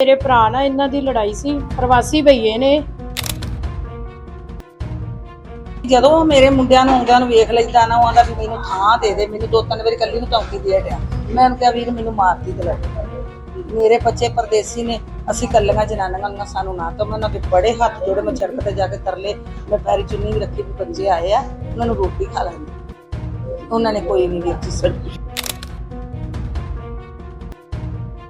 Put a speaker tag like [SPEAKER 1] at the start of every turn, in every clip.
[SPEAKER 1] ਮੇਰੇ ਭਰਾ ਨਾਲ ਇਹਨਾਂ ਦੀ ਲੜਾਈ ਸੀ ਪ੍ਰਵਾਸੀ ਭਈਏ ਨੇ।
[SPEAKER 2] ਜਦੋਂ ਉਹ ਮੇਰੇ ਮੁੰਡਿਆਂ ਨੂੰ ਆਉਂਦਿਆਂ ਨੂੰ ਵੇਖ ਲੈਂਦਾ ਨਾ ਉਹ ਆਂਦਾ ਵੀ ਮੈਨੂੰ ਥਾਂ ਦੇ ਦੇ ਮੈਨੂੰ ਦੋ ਤਿੰਨ ਵਾਰੀ ਕੱਲੀ ਨੂੰ ਧਮਕੀ ਦੇ ਗਿਆ ਮੈਂ ਉਹਨੂੰ ਕਿਹਾ ਵੀਰ ਮੈਨੂੰ ਮਾਰਦੀ ਤੇ ਲੱਗ ਮੇਰੇ ਬੱਚੇ ਪਰਦੇਸੀ ਨੇ ਅਸੀਂ ਕੱਲੀਆਂ ਜਨਾਨੀਆਂ ਨੂੰ ਸਾਨੂੰ ਨਾ ਤਾਂ ਉਹਨਾਂ ਦੇ ਬੜੇ ਹੱਥ ਜੋੜੇ ਮੈਂ ਸੜਕ ਤੇ ਜਾ ਕੇ ਤਰਲੇ ਮੈਂ ਪੈਰੀ ਚੁੰਨੀ ਵੀ ਰੱਖੀ ਵੀ ਬੱਚੇ ਆਏ ਆ ਉਹਨਾਂ ਨੂੰ ਰੋਟੀ ਖਾ ਲੈਂਦੇ ਉਹਨਾਂ ਨੇ ਕੋਈ ਨਹੀਂ ਜੀ ਸੁਣੀ।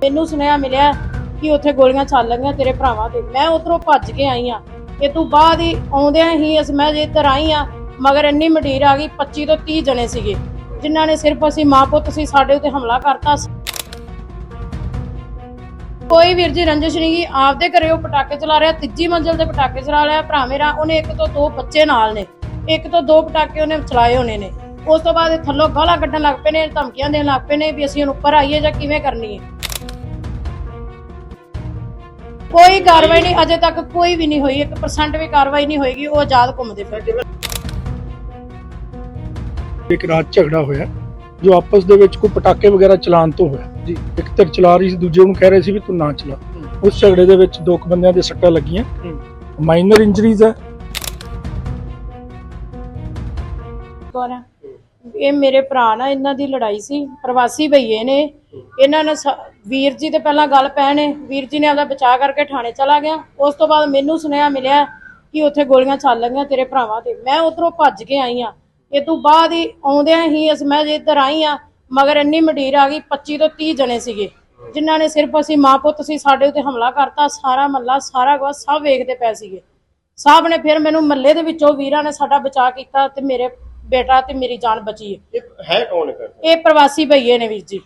[SPEAKER 1] ਮੈਨੂੰ ਸੁਨੇਹਾ ਮਿਲਿਆ ਕਿ ਉੱਥੇ ਗੋਲੀਆਂ ਚੱਲਣਗੀਆਂ ਤੇਰੇ ਭਰਾਵਾਂ ਤੇ ਮੈਂ ਉਧਰੋਂ ਭੱਜ ਕੇ ਆਈ ਆ ਇਹ ਤੂੰ ਬਾਅਦ ਹੀ ਆਉਂਦਿਆਂ ਹੀ ਅਸ ਮੈਂ ਜੇ ਇੱਧਰ ਆਈ ਆ ਮਗਰ ਇੰਨੀ ਮੰਡੀਰ ਆ ਗਈ 25 ਤੋਂ 30 ਜਣੇ ਸੀਗੇ, ਜਿਨ੍ਹਾਂ ਨੇ ਸਿਰਫ ਅਸੀਂ ਮਾਂ ਪੁੱਤ ਸੀ, ਸਾਡੇ ਉੱਤੇ ਹਮਲਾ ਕਰਤਾ ਕੋਈ ਵੀਰ ਜੀ ਰੰਜਿਸ਼ ਨਹੀਂ ਗੀ ਆਪਦੇ ਘਰੇ ਉਹ ਪਟਾਕੇ ਚਲਾ ਰਿਹਾ, ਤੀਜੀ ਮੰਜ਼ਲ ਤੇ ਪਟਾਕੇ ਚਲਾ ਰਿਹਾ, ਭਰਾ ਮੇਰਾ, ਉਹਨੇ ਇੱਕ ਤੋਂ ਦੋ ਬੱਚੇ ਨਾਲ ਨੇ। ਇੱਕ ਤੋਂ ਦੋ ਪਟਾਕੇ ਉਹਨੇ ਚਲਾਏ ਹੋਣੇ ਨੇ। ਉਸ ਤੋਂ ਬਾਅਦ ਥੱਲੋਂ ਗਾਲਾਂ ਕੱਢਣ ਲੱਗ ਪਏ ਨੇ, ਧਮਕੀਆਂ ਦੇਣ ਲੱਗ ਪਏ ਨੇ ਵੀ ਅਸੀਂ ਹੁਣ ਉੱਪਰ ਆਈਏ ਜਾਂ ਕਿਵੇਂ ਕਰਨੀ ਹੈ। ਕੋਈ ਕਾਰਵਾਈ ਨਹੀਂ ਅਜੇ ਤੱਕ ਕੋਈ ਵੀ ਨਹੀਂ ਹੋਈ 1% ਵੀ ਕਾਰਵਾਈ ਨਹੀਂ ਹੋਏਗੀ ਉਹ ਆਜ਼ਾਦ ਘੁੰਮਦੇ ਫਿਰ
[SPEAKER 3] ਇੱਕ ਰਾਤ ਝਗੜਾ ਹੋਇਆ ਜੋ ਆਪਸ ਦੇ ਵਿੱਚ ਕੋਈ ਪਟਾਕੇ ਵਗੈਰਾ ਚਲਾਉਣ ਤੋਂ ਹੋਇਆ। ਜੀ। ਇੱਕ ਧਿਰ ਚਲਾ ਰਹੀ ਸੀ ਦੂਜੇ ਨੂੰ ਕਹਿ ਰਹੇ ਸੀ ਵੀ ਤੂੰ ਨਾ ਚਲਾ। ਉਸ ਝਗੜੇ ਦੇ ਵਿੱਚ ਦੋ ਕੁ ਬੰਦਿਆਂ ਦੇ ਸੱਟਾਂ ਲੱਗੀਆਂ। ਮਾਈਨਰ ਇੰਜਰੀਜ਼ ਹੈ।
[SPEAKER 1] ਕੌਣ ਇਹ ਮੇਰੇ ਭਰਾ ਨਾਲ ਇਹਨਾਂ ਦੀ ਲੜਾਈ ਸੀ, ਪ੍ਰਵਾਸੀ ਭਈਏ ਨੇ। ਇਹਨਾਂ ਨੇ ਸ- ਵੀਰ ਜੀ ਤੇ ਪਹਿਲਾਂ ਗੱਲ ਪੈ ਨੇ ਵੀਰ ਜੀ ਨੇ ਆਪਦਾ ਬਚਾਅ ਕਰਕੇ ਥਾਣੇ ਚਲਾ ਗਿਆ। ਉਸ ਤੋਂ ਬਾਅਦ ਮੈਨੂੰ ਸੁਨੇਹਾ ਮਿਲਿਆ ਕਿ ਉੱਥੇ ਗੋਲੀਆਂ ਚੱਲ ਚੱਲਣਗੀਆਂ ਤੇਰੇ ਭਰਾਵਾਂ ਤੇ। ਮੈਂ ਉਧਰੋਂ ਭੱਜ ਕੇ ਆਈ ਆ ਇਹ ਤੋਂ ਬਾਅਦ ਹੀ ਆਉਂਦਿਆਂ ਹੀ ਅਸ ਮੈਂ ਜੇ ਇੱਧਰ ਆਈ ਆ ਮਗਰ ਇੰਨੀ ਮੰਡੀਰ ਆ ਗਈ 25 ਤੋਂ 30 ਜਣੇ ਸੀਗੇ, ਜਿਨ੍ਹਾਂ ਨੇ ਸਿਰਫ ਅਸੀਂ ਮਾਂ ਪੁੱਤ ਸੀ, ਸਾਡੇ ਉੱਤੇ ਹਮਲਾ ਕਰਤਾ, ਸਾਰਾ ਮੱਲਾ, ਸਾਰਾ ਕੁਝ ਸਭ ਵੇਖਦੇ ਪਏ ਸੀਗੇ। ਸਾਹਿਬ ਨੇ ਫਿਰ ਮੈਨੂੰ ਮੱਲੇ ਦੇ ਵਿੱਚੋਂ ਵੀਰਾਂ ਨੇ ਸਾਡਾ ਬਚਾਅ ਕੀਤਾ ਤੇ ਮੇਰੇ ਬੇਟਾ ਤੇ ਮੇਰੀ ਜਾਨ ਬਚੀ ਹੈ।
[SPEAKER 4] ਇਹ ਹੈ ਕੌਣ ਕਰ
[SPEAKER 1] ਇਹ ਪ੍ਰਵਾਸੀ ਭਈਏ ਨੇ ਵੀਰ ਜੀ।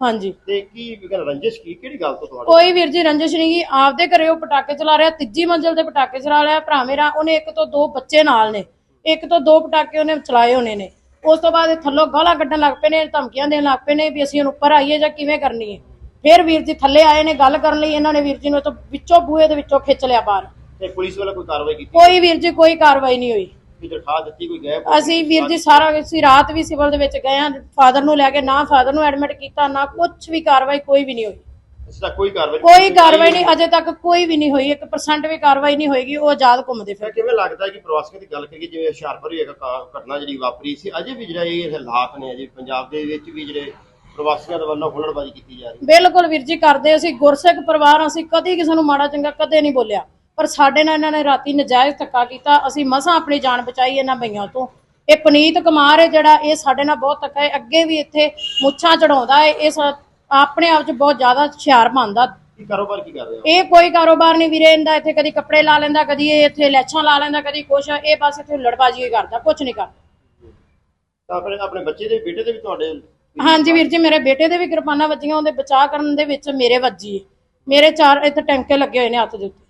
[SPEAKER 1] ਹਾਂਜੀ।
[SPEAKER 4] ਤੇ ਕੀ ਗੱਲ ਰੰਜਿਸ਼ ਕੀ? ਕਿਹੜੀ ਗੱਲ ਤੋਂ ਤੁਹਾਡੇ
[SPEAKER 1] ਕੋਈ ਵੀਰ ਜੀ ਰੰਜਿਸ਼ ਨਹੀਂ ਗੀ। ਆਪਦੇ ਘਰੇ ਉਹ ਪਟਾਕੇ ਚਲਾ ਰਿਹਾ ਤੀਜੀ ਮੰਜ਼ਲ ਤੇ ਪਟਾਕੇ ਚਲਾ ਰਿਹਾ। ਭਰਾ ਮੇਰਾ ਉਹਨੇ ਇੱਕ ਤੋਂ ਦੋ ਬੱਚੇ ਨਾਲ ਨੇ। ਇੱਕ ਤੋਂ ਦੋ ਪਟਾਕੇ ਉਹਨੇ ਚਲਾਏ ਹੋਣੇ ਨੇ। ਉਸ ਤੋਂ ਬਾਅਦ ਇਹ ਥੱਲੋਂ ਗਾਲਾਂ ਕੱਢਣ ਲੱਗ ਪਏ ਨੇ ਧਮਕੀਆਂ ਦੇਣ ਲੱਗ ਪਏ ਨੇ ਵੀ ਅਸੀਂ ਹੁਣ ਉੱਪਰ ਆਈਏ ਜਾਂ ਕਿਵੇਂ ਕਰਨੀ ਹੈ। ਫਿਰ ਵੀਰ ਜੀ ਥੱਲੇ ਆਏ ਨੇ ਗੱਲ ਕਰਨ ਲਈ। ਇਹਨਾਂ ਨੇ ਵੀਰ ਜੀ ਨੂੰ ਤੋਂ ਵਿੱਚੋਂ ਬੂਹੇ ਦੇ ਵਿੱਚੋਂ ਖਿੱਚ ਲਿਆ ਬਾਹਰ।
[SPEAKER 4] ਤੇ ਪੁਲਿਸ ਵੱਲੋਂ ਕੋਈ ਕਾਰਵਾਈ ਕੀਤੀ?
[SPEAKER 1] ਕੋਈ ਵੀਰ ਜੀ ਕੋਈ ਕਾਰਵਾਈ ਨਹੀਂ ਹੋਈ।
[SPEAKER 4] ਕੋਈ ਦਰਖਾਸਤ ਦਿੱਤੀ ਕੋਈ ਗਏ
[SPEAKER 1] ਅਸੀਂ ਵੀਰ ਜੀ ਸਾਰਾ ਅਸੀਂ ਰਾਤ ਵੀ ਸਿਵਲ ਦੇ ਵਿੱਚ ਗਏ ਆ ਫਾਦਰ ਨੂੰ ਲੈ ਕੇ ਨਾ ਫਾਦਰ ਨੂੰ ਐਡਮਿਟ ਕੀਤਾ ਨਾ ਕੁਝ ਵੀ ਕਾਰਵਾਈ ਕੋਈ ਵੀ ਨਹੀਂ ਹੋਈ।
[SPEAKER 4] ਇਸ ਦਾ ਕੋਈ ਕਾਰਵਾਈ
[SPEAKER 1] ਕੋਈ ਕਾਰਵਾਈ ਨਹੀਂ ਅਜੇ ਤੱਕ ਕੋਈ ਵੀ ਨਹੀਂ ਹੋਈ 1% ਵੀ ਕਾਰਵਾਈ ਨਹੀਂ ਹੋਏਗੀ ਉਹ ਆਜ਼ਾਦ ਘੁੰਮਦੇ
[SPEAKER 4] ਫਿਰ ਕਿਵੇਂ ਲੱਗਦਾ ਕਿ ਪ੍ਰਵਾਸੀਆਂ ਦੀ ਗੱਲ ਕਰੀਏ ਜਿਵੇਂ ਹੁਸ਼ਿਆਰਪੁਰ ਵੀ ਇੱਕ ਘਟਨਾ ਜਿਹੜੀ ਵਾਪਰੀ ਸੀ ਅਜੇ ਵੀ ਜਿਹੜਾ ਇਹ ਹਾਲਾਤ ਨੇ ਅਜੇ ਪੰਜਾਬ ਦੇ ਵਿੱਚ ਵੀ ਜਿਹੜੇ ਪ੍ਰਵਾਸੀਆਂ ਦੇ ਵੱਲੋਂ ਹੁਲੜਬਾਜ਼ੀ ਕੀਤੀ ਜਾ ਰਹੀ
[SPEAKER 1] ਬਿਲਕੁਲ ਵੀਰ ਜੀ ਕਰਦੇ ਅਸੀਂ ਗੁਰਸਿੱਖ ਪਰਿਵਾਰ ਅਸੀਂ ਕਦੀ ਕਿਸੇ ਨੂੰ ਮਾੜਾ ਚੰਗਾ ਕਦੇ ਨਹੀਂ ਬੋਲਿਆ। ਪਰ ਸਾਡੇ ਨਾਲ ਇਹਨਾਂ ਨੇ ਰਾਤੀ ਨਜਾਇਜ਼ ਧੱਕਾ ਕੀਤਾ। ਅਸੀਂ ਮਸਾਂ ਆਪਣੀ ਜਾਨ ਬਚਾਈ ਇਹਨਾਂ ਬਈਆਂ ਤੋਂ। ਇਹ ਪਨੀਤ ਕੁਮਾਰ ਹੈ ਜਿਹੜਾ ਇਹ ਸਾਡੇ ਨਾਲ ਬਹੁਤ ਧੱਕਾ ਹੈ। ਅੱਗੇ ਵੀ ਇੱਥੇ ਮੁੱਛਾਂ ਚੜਾਉਂਦਾ ਹੈ। ਇਹ ਆਪਣੇ ਆਪ 'ਚ ਬਹੁਤ ਜ਼ਿਆਦਾ ਹੁਸ਼ਿਆਰ ਮੰਨਦਾ
[SPEAKER 4] ਕੀ ਕਾਰੋਬਾਰ ਕੀ ਕਰ ਰਹੇ? ਹੋ
[SPEAKER 1] ਇਹ ਕੋਈ ਕਾਰੋਬਾਰ ਨਹੀਂ ਵੀਰੇ ਇਹਦਾ ਇੱਥੇ ਕਦੀ ਕੱਪੜੇ ਲਾ ਲੈਂਦਾ ਕਦੀ ਇਹ ਇੱਥੇ ਲੈਛਾਂ ਲਾ ਲੈਂਦਾ ਕਦੀ ਕੁਛ। ਇਹ ਬਸ ਇੱਥੇ ਲੜਬਾਜੀ ਹੀ ਕਰਦਾ ਕੁਛ ਨਹੀਂ ਕਰਦਾ।
[SPEAKER 4] ਤਾਂ ਆਪਣੇ ਆਪਣੇ ਬੱਚੇ ਦੇ ਬੇਟੇ ਦੇ ਵੀ ਤੁਹਾਡੇ
[SPEAKER 1] ਹਾਂਜੀ ਵੀਰ ਜੀ ਮੇਰੇ ਬੇਟੇ ਦੇ ਵੀ ਕਿਰਪਾਨਾਂ ਵੱਜੀਆਂ ਉਹਦੇ ਬਚਾਅ ਕਰਨ ਦੇ ਵਿੱਚ ਮੇਰੇ ਵੱਜੀ। ਮੇਰੇ ਚਾਰ ਇੱਥੇ ਟੈਂਕੇ ਲੱਗੇ ਹੋਏ ਨੇ ਹੱਥ ਦੇ ਉੱਤੇ।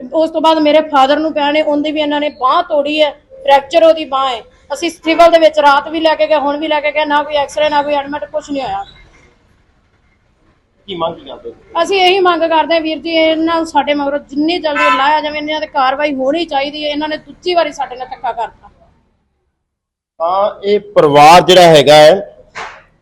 [SPEAKER 1] ਉਸ ਤੋਂ ਬਾਅਦ ਮੇਰੇ ਫਾਦਰ ਨੂੰ ਪਿਆ ਨੇ ਉਹਦੀ ਵੀ ਇਹਨਾਂ ਨੇ ਬਾਹ ਤੋੜੀ ਹੈ ਫ੍ਰੈਕਚਰ ਉਹਦੀ ਬਾਹ ਹੈ। ਅਸੀਂ ਸਿਵਲ ਦੇ ਵਿੱਚ ਰਾਤ ਵੀ ਲੈ ਕੇ ਗਏ ਹੁਣ ਵੀ ਲੈ ਕੇ ਗਏ ਨਾ ਕੋਈ ਐਕਸਰੇ ਨਾ ਕੋਈ ਐਡਮਿਟ ਕੁਝ ਨਹੀਂ ਹੋਇਆ।
[SPEAKER 4] ਕੀ ਮੰਗ ਕਰਦੇ?
[SPEAKER 1] ਅਸੀਂ ਇਹੀ ਮੰਗ ਕਰਦੇ ਹਾਂ ਵੀਰ ਜੀ ਇਹਨਾਂ ਨੂੰ ਸਾਡੇ ਮਗਰੋਂ ਜਿੰਨੀ ਜਲਦੀ ਲਾਇਆ ਜਾਵੇ ਇਹਨਾਂ ਤੇ ਕਾਰਵਾਈ ਹੋਣੀ ਚਾਹੀਦੀ ਹੈ ਇਹਨਾਂ ਨੇ ਦੂਜੀ ਵਾਰੀ ਸਾਡੇ ਨਾਲ ਧੱਕਾ ਕਰਤਾ।
[SPEAKER 4] ਤਾਂ ਇਹ ਪਰਿਵਾਰ ਜਿਹੜਾ ਹੈਗਾ ਹੈ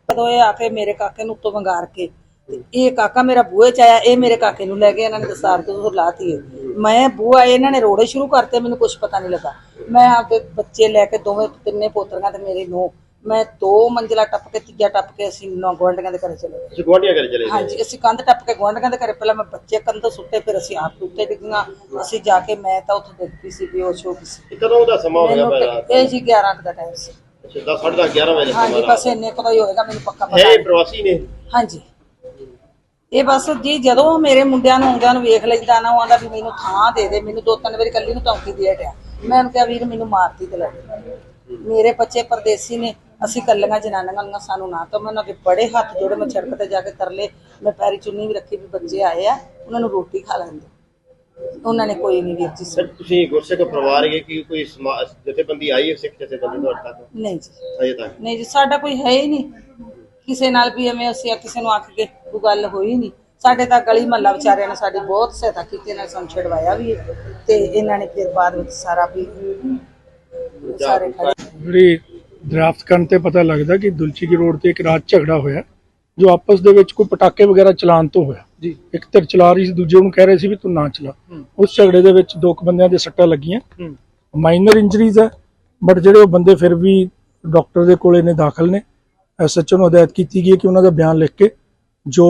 [SPEAKER 2] ਜਦੋਂ ਇਹ ਆ ਕੇ ਮੇਰੇ ਕਾਕੇ ਨੂੰ ਉੱਤੋਂ ਵੰਗਾਰ ਕੇ ਤੇ ਇਹ ਕਾਕਾ ਮੇਰਾ ਬੂਹੇ ਚ ਆਇਆ ਇਹ ਮੇਰੇ ਕਾਕੇ ਨੂੰ ਲੈ ਕੇ ਇਹਨਾਂ ਨੇ ਦਸਾਰ ਤੋਂ ਲਾਤੀ ਮੈਂ ਬੂਹਾ ਇਹਨਾਂ ਨੇ ਰੋੜੇ ਸ਼ੁਰੂ ਕਰਤੇ ਮੈਨੂੰ ਕੁਝ ਪਤਾ ਨਹੀਂ ਲੱਗਾ। ਮੈਂ ਆਪਦੇ ਬੱਚੇ ਲੈ ਕੇ ਦੋਵੇਂ ਤਿੰਨੇ ਪੋਤਰੀਆਂ ਤੇ ਮੇਰੇ ਨੂੰ ਮੈਂ ਦੋ ਮੰਜ਼ਲਾ ਟੱਪ ਕੇ ਤੀਜਾ ਟੱਪ ਕੇ ਅਸੀਂ ਨੌ ਗੁਆਂਢੀਆਂ ਦੇ ਘਰੇ ਚਲੇ ਗਏ।
[SPEAKER 4] ਜਗਵਾਡੀਆਂ ਕਰ ਚਲੇ ਗਏ?
[SPEAKER 2] ਹਾਂਜੀ ਅਸੀਂ ਕੰਧ ਟੱਪ ਕੇ ਗੁਆਂਢੀਆਂ ਦੇ ਘਰੇ ਪਹਿਲਾਂ ਮੈਂ ਬੱਚੇ ਕੰਧ ਸੁੱਤੇ ਫਿਰ ਅਸੀਂ ਆਪ ਉੱਤੇ ਡਿੱਗੀਆਂ। ਅਸੀਂ ਜਾ ਕੇ ਮੈਂ ਤਾਂ ਉੱਥੇ ਡਿੱਗ ਪਈ ਸੀ ਬੇਹੋਸ਼ ਹੋ ਗਈ ਸੀ।
[SPEAKER 4] ਕਦੋਂ ਦਾ ਸਮਾਂ ਹੋ ਗਿਆ
[SPEAKER 2] ਇਹ ਜੀ 11 ਕੁ ਦਾ ਟਾਈਮ ਸੀ।
[SPEAKER 4] ਅੱਛਾ 10 10:30 11 ਵਜੇ ਦਾ
[SPEAKER 2] ਹਾਂਜੀ ਬਸ ਇੰਨੇ ਕੁ ਦਾ ਹੀ ਹੋਏਗਾ ਮੈਨੂੰ ਪੱਕਾ ਪਤਾ
[SPEAKER 4] ਹੈ ਪ੍ਰਵਾਸੀ ਨੇ?
[SPEAKER 2] ਹਾਂਜੀ। ਇਹ ਬਸ ਜੀ ਜਦੋਂ ਮੇਰੇ ਮੁੰਡਿਆਂ ਨੂੰ ਆਉਂਦਿਆਂ ਨੂੰ ਵੇਖ ਲੈਂਦਾ ਨਾ ਉਹ ਆਂਦਾ ਵੀ ਮੈਨੂੰ ਥਾਂ ਦੇ ਦੇ ਮੈਨੂੰ ਦੋ ਤਿੰਨ ਵਾਰੀ ਕੱਲੀ ਨੂੰ ਧਮਕੀ ਦੇ ਗਿਆ ਮੈਂ ਉਹਨੂੰ ਕਿਹਾ ਵੀਰ ਮੈਨੂੰ ਮਾਰਦੀ ਤੇ ਲੱਗ ਮੇਰੇ ਬੱਚੇ ਪਰਦੇਸੀ ਨੇ ਅਸੀਂ ਕੱਲੀਆਂ ਜਨਾਨੀਆਂ ਨੂੰ ਸਾਨੂੰ ਨਾ ਤਾਂ ਮੈਂ ਉਹਨਾਂ ਦੇ ਬੜੇ ਹੱਥ ਜੋੜੇ ਮੈਂ ਸੜਕ ਤੇ ਜਾ ਕੇ ਤਰਲੇ ਮੈਂ ਪੈਰੀ ਚੁੰਨੀ ਵੀ ਰੱਖੀ ਵੀ ਬੱਚੇ ਆਏ ਆ ਉਹਨਾਂ ਨੂੰ ਰੋਟੀ ਖਾ ਲੈਂਦੇ ਉਹਨਾਂ ਨੇ ਕੋਈ ਨਹੀਂ ਵੀਰ ਜੀ
[SPEAKER 4] ਸਰ। ਤੁਸੀਂ ਗੁਰਸਿੱਖ ਪਰਿਵਾਰ ਹੈਗੇ ਕਿ ਕੋਈ ਜਥੇਬੰਦੀ ਆਈ ਹੈ ਸਿੱਖ ਜਥੇਬੰਦੀ ਤੁਹਾਡੇ ਤੱਕ?
[SPEAKER 2] ਨਹੀਂ ਜੀ।
[SPEAKER 4] ਅਜੇ ਤੱਕ?
[SPEAKER 2] ਨਹੀਂ ਜੀ ਸਾਡਾ ਕੋਈ ਹੈ ਹੀ ਨਹੀਂ। ਕਿਸੇ ਨਾਲ ਵੀ ਐਵੇਂ ਅਸੀਂ ਆ ਕਿਸੇ ਨੂੰ ਆਖ ਕੇ ਕੋਈ ਗੱਲ ਹੋਈ ਨਹੀਂ ਸਾਡੇ ਤਾਂ ਗਲੀ ਮਹੱਲਾ ਵਿਚਾਰਿਆਂ ਨੇ ਸਾਡੀ ਬਹੁਤ ਸਹਾਇਤਾ ਕੀਤੀ ਇਹਨਾਂ ਨੇ ਸਾਨੂੰ ਛਡਵਾਇਆ ਵੀ ਤੇ ਇਹਨਾਂ ਨੇ ਫਿਰ ਬਾਅਦ ਵਿੱਚ ਸਾਰਾ ਵੀ ਸਾਰੇ ਖੜੇ।
[SPEAKER 3] ਜਿਹੜੀ ਡਰਾਫਟ ਕਰਨ ਤੇ ਪਤਾ ਲੱਗਦਾ ਕਿ ਦੁਲਚੀ ਕੀ ਰੋਡ ਤੇ ਇੱਕ ਰਾਤ ਝਗੜਾ ਹੋਇਆ ਜੋ ਆਪਸ ਦੇ ਵਿੱਚ ਕੋਈ ਪਟਾਕੇ ਵਗੈਰਾ ਚਲਾਉਣ ਤੋਂ ਹੋਇਆ। ਜੀ। ਇੱਕ ਧਿਰ ਚਲਾ ਰਹੀ ਸੀ ਦੂਜੇ ਨੂੰ ਕਹਿ ਰਹੇ ਸੀ ਵੀ ਤੂੰ ਨਾ ਚਲਾ। ਉਸ ਝਗੜੇ ਦੇ ਵਿੱਚ ਦੋ ਕੁ ਬੰਦਿਆਂ ਦੇ ਸੱਟਾਂ ਲੱਗੀਆਂ। ਮਾਈਨਰ ਇੰਜਰੀਜ਼ ਹੈ ਬਟ ਜਿਹੜੇ ਉਹ ਬੰਦੇ ਫਿਰ ਵੀ ਡਾਕਟਰ ਦੇ ਕੋਲੇ ਨੇ ਦਾਖਲ ਨੇ। ਐਸਐਚਓ ਨੂੰ ਹਦਾਇਤ ਕੀਤੀ ਗਈ ਹੈ ਕਿ ਉਹਨਾਂ ਦਾ ਬਿਆਨ ਲਿਖ ਕੇ ਜੋ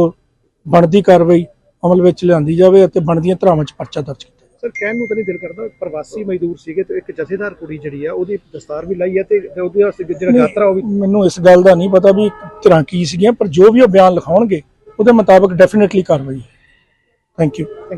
[SPEAKER 3] ਬਣਦੀ ਕਾਰਵਾਈ ਅਮਲ ਵਿੱਚ ਲਿਆਂਦੀ ਜਾਵੇ ਅਤੇ ਬਣਦੀਆਂ ਧਾਰਾਵਾਂ 'ਚ ਪਰਚਾ ਦਰਜ ਕੀਤਾ ਜਾਵੇ।
[SPEAKER 5] ਸਰ ਕਹਿਣ ਨੂੰ ਤਾਂ ਨਹੀਂ ਦਿਲ ਕਰਦਾ ਪ੍ਰਵਾਸੀ ਮਜ਼ਦੂਰ ਸੀਗੇ ਤੇ ਇੱਕ ਜਥੇਦਾਰ ਕੁੜੀ ਜਿਹੜੀ ਆ ਉਹਦੀ ਦਸਤਾਰ ਵੀ ਲਾਈ ਹੈ ਤੇ ਉਹਦੀ ਜਿਹੜਾ ਯਾਤਰਾ ਉਹ ਵੀ
[SPEAKER 3] ਮੈਨੂੰ ਇਸ ਗੱਲ ਦਾ ਨਹੀਂ ਪਤਾ ਵੀ ਧਿਰਾਂ ਕੀ ਸੀਗੀਆਂ ਪਰ ਜੋ ਵੀ ਉਹ ਬਿਆਨ ਲਿਖਾਉਣਗੇ ਉਹਦੇ ਮੁਤਾਬਕ ਡੈਫੀਨਿਟਲੀ ਕਾਰਵਾਈ ਹੈ ਥੈਂਕ ਯੂ